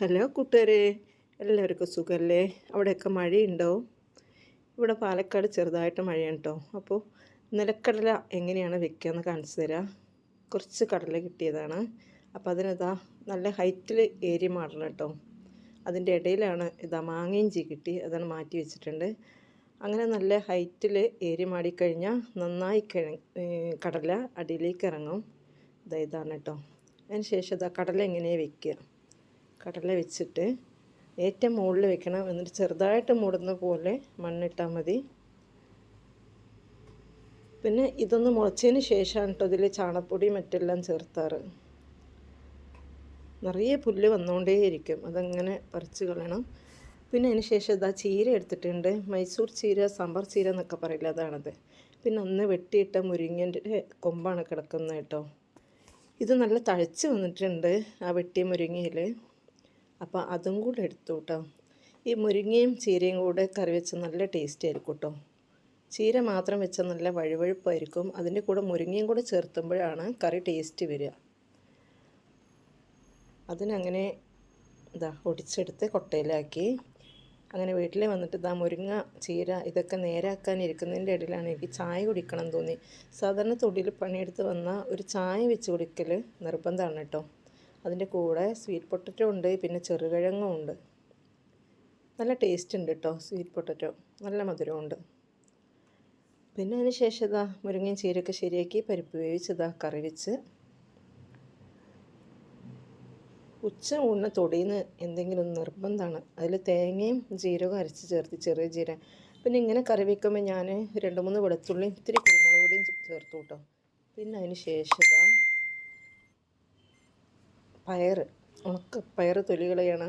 Hello കൂട്ടുകാരെ എല്ലാവർക്കും സുഖമല്ലേ അവിടെയൊക്കെ മഴയുണ്ടോ? ഇവിടെ പാലക്കാട് ചെറുതായിട്ട് മഴയാണ് അപ്പോൾ നിലക്കടല എങ്ങനെയാണ് വെക്കുകയെന്ന് കാണിച്ചു തരാം. കുറച്ച് കടല കിട്ടിയതാണ്. അപ്പോൾ അതിനിതാ നല്ല ഹൈറ്റിൽ ഏരി മാറണം കേട്ടോ അതിന്റെ ഇടയിലാണ് ഇതാ മാങ്ങയിഞ്ചി കിട്ടി. അതാണ് മാറ്റി വെച്ചിട്ടുണ്ട്. അങ്ങനെ നല്ല ഹൈറ്റിൽ ഏരി മാടിക്കഴിഞ്ഞാൽ നന്നായി കടല അടിയിലേക്ക് ഇറങ്ങും. ഇതാ ഇതാണ് കേട്ടോ അതിന് ശേഷം ഇതാ കടല എങ്ങനെയാണ് വെക്കുക. കടല വെച്ചിട്ട് ഏറ്റവും മുകളിൽ വെക്കണം. എന്നിട്ട് ചെറുതായിട്ട് മൂടുന്ന പോലെ മണ്ണിട്ടാൽ മതി. പിന്നെ ഇതൊന്ന് മുളച്ചതിന് ശേഷമാണ് കേട്ടോ ഇതിൽ ചാണപ്പൊടി മറ്റെല്ലാം ചേർത്താറ്. നിറയെ പുല്ല് വന്നുകൊണ്ടേയിരിക്കും. അതങ്ങനെ പറിച്ച് കളയണം. പിന്നെ അതിന് ശേഷം ഇതാ ചീര എടുത്തിട്ടുണ്ട്. മൈസൂർ ചീര സാമ്പാർ ചീര എന്നൊക്കെ പറയില്ല അതാണത്. പിന്നെ ഒന്ന് വെട്ടിയിട്ട മുരിങ്ങന്റെ കൊമ്പാണ് കിടക്കുന്നത് കേട്ടോ. ഇത് നല്ല തഴച്ച് വന്നിട്ടുണ്ട് ആ വെട്ടിയ മുരിങ്ങയിൽ അപ്പോൾ അതും കൂടെ എടുത്തു കേട്ടോ ഈ മുരിങ്ങയും ചീരയും കൂടെ കറി വെച്ച് നല്ല ടേസ്റ്റ് ആയിരിക്കും കേട്ടോ ചീര മാത്രം വെച്ച നല്ല വഴുവഴുപ്പായിരിക്കും. അതിന്റെ കൂടെ മുരിങ്ങയും കൂടെ ചേർത്തുമ്പോഴാണ് കറി ടേസ്റ്റ് വരിക. അതിനങ്ങനെ ഇതാ ഒടിച്ചെടുത്ത് കൊട്ടയിലാക്കി. അങ്ങനെ വീട്ടിൽ വന്നിട്ട് ഇതാ മുരിങ്ങ ചീര ഇതൊക്കെ നേരാക്കാൻ ഇരിക്കുന്നതിന്റെ ഇടയിലാണ് എനിക്ക് ചായ കുടിക്കണം തോന്നി. സാധാരണ തൊടിയിൽ പണിയെടുത്ത് വന്നാൽ ഒരു ചായ വെച്ച് കുടിക്കൽ നിർബന്ധമാണ് കേട്ടോ അതിന്റെ കൂടെ സ്വീറ്റ് പൊട്ടറ്റോ ഉണ്ട് പിന്നെ ചെറുകിഴങ്ങും ഉണ്ട്. നല്ല ടേസ്റ്റ് ഉണ്ട് കേട്ടോ സ്വീറ്റ് പൊട്ടറ്റോ നല്ല മധുരമുണ്ട് പിന്നെ അതിന് ശേഷം ഇതാ മുരിങ്ങയും ചീരയൊക്കെ ശരിയാക്കി പരിപ്പ് വേവിച്ചതാ കറി വെച്ച്. ഉച്ച ഊണിന് നിന്ന് എന്തെങ്കിലും നിർബന്ധമാണ്. അതിൽ തേങ്ങയും ജീരകവും അരച്ച് ചേർത്ത് ചെറിയ ജീരകം. പിന്നെ ഇങ്ങനെ കറി വയ്ക്കുമ്പോൾ ഞാൻ രണ്ട് മൂന്ന് വെളുത്തുള്ളിയും ഇത്തിരി കുരുമുളക് പൊടിയും ചേർത്തു കേട്ടോ. പിന്നെ അതിന് ശേഷം പയർ ഉണക്ക പയർ തൊലികളെയാണ്